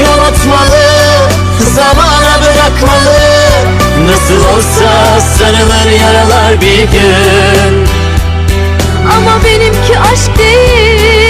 Ki unutmalı Zamana bırakmalı. Nasıl olsa sarılır yaralar bir gün. Ama benimki aşk değil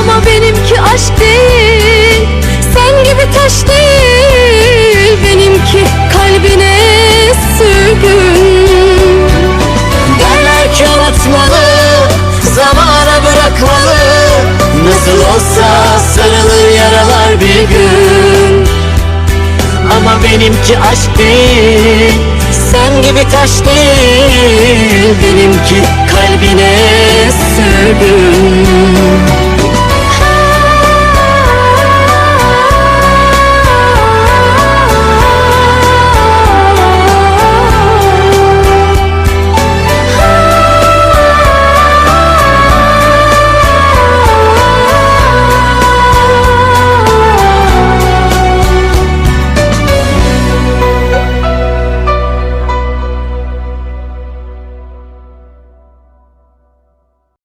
Ama benimki aşk değil, sen gibi taş değil. Benimki kalbine sürgün. Derler ki unutmalı Zamana bırakmalı. Nasıl olsa sarılır yaralar bir gün. Ama benimki aşk değil Sen gibi taş değil. Benimki kalbine sürgün